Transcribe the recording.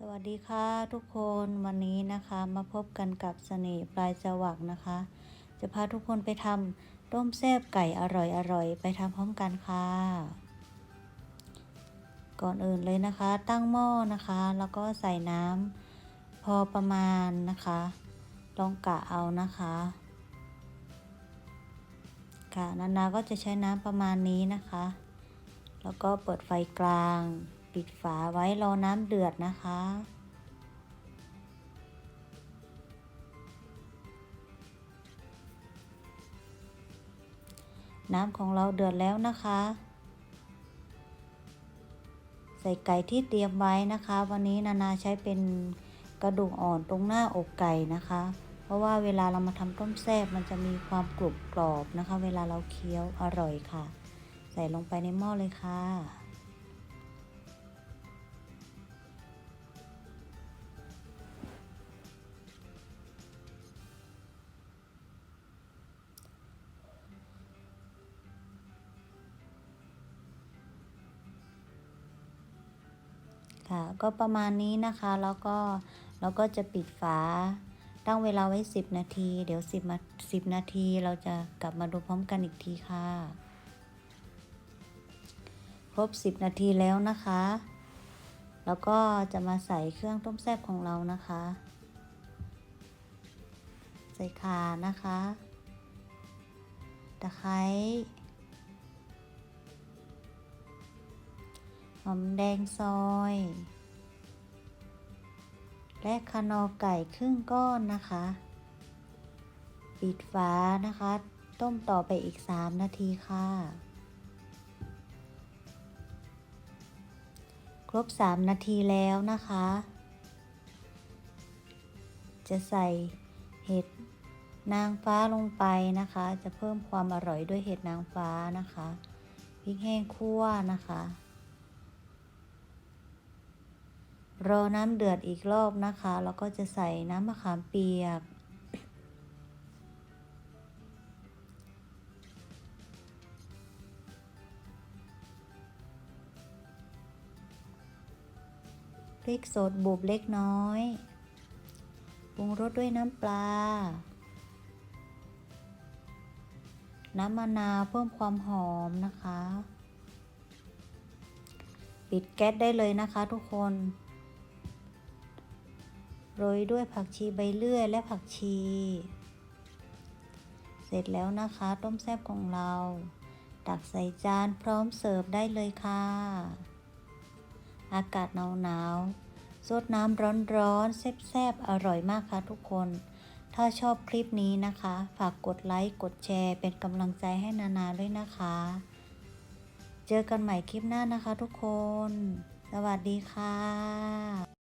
สวัสดีค่ะทุกคนวันนี้นะคะมาพบกันกับเสน่ห์ปลายจวักนะคะ จะพาทุกคนไปทำต้มแซ่บไก่อร่อยๆไปทำพร้อมกันค่ะ ก่อนอื่นเลยนะคะ ตั้งหม้อนะคะ แล้วก็ใส่น้ำพอประมาณนะคะลองกะเอานะคะค่ะนานาก็จะใช้น้ำประมาณนี้นะคะ แล้วก็เปิดไฟกลาง ปิดฝาไว้รอน้ำเดือดนะคะ น้ำของเราเดือดแล้วนะคะ ใส่ไก่ที่เตรียมไว้นะคะ วันนี้นานาใช้เป็นกระดูกอ่อนตรงหน้าอกไก่นะคะ เพราะว่าเวลาเรามาทำต้มแซ่บมันจะมีความกรุบกรอบนะคะ เวลาเราเคี้ยวอร่อยค่ะ ใส่ลงไปในหม้อเลยค่ะ ค่ะ ก็ประมาณนี้นะคะ แล้วก็เราก็จะปิดฝา ตั้งเวลาไว้ 10 นาที เดี๋ยว 10มา10 นาทีเราจะกลับมาดูพร้อมกันอีกทีค่ะ ครบ 10 นาทีแล้วนะคะ แล้วก็จะมาใส่เครื่องต้มแซ่บของเรานะคะ ใส่ข่านะคะ ตะไคร้ หอมแดงซอย และคานอไก่ครึ่งก้อนนะคะ ปิดฝานะคะ ต้มต่อไปอีก 3 นาทีค่ะ ครบ 3 นาทีแล้วนะคะ จะใส่เห็ดนางฟ้าลงไปนะคะ จะเพิ่มความอร่อยด้วยเห็ดนางฟ้านะคะ พริกแห้งคั่วนะคะ รอน้ำเดือดอีกรอบนะคะ แล้วก็จะใส่น้ำมะขามเปียก พริกสดบุบเล็กน้อยปรุงรสด้วยน้ำปลา น้ำมะนาวเพิ่มความหอมนะคะ ปิดแก๊สได้เลยนะคะทุกคน โรยด้วยผักชีใบเลื่อยและผักชี เสร็จแล้วนะคะ ต้มแซ่บของเราตักใส่จานพร้อมเสิร์ฟได้เลยค่ะ อากาศหนาวๆสดน้ำร้อนๆแซ่บๆอร่อยมากค่ะทุกคน ถ้าชอบคลิปนี้นะคะ ฝากกดไลค์กดแชร์เป็นกำลังใจให้นานาด้วยนะคะ เจอกันใหม่คลิปหน้านะคะทุกคน สวัสดีค่ะ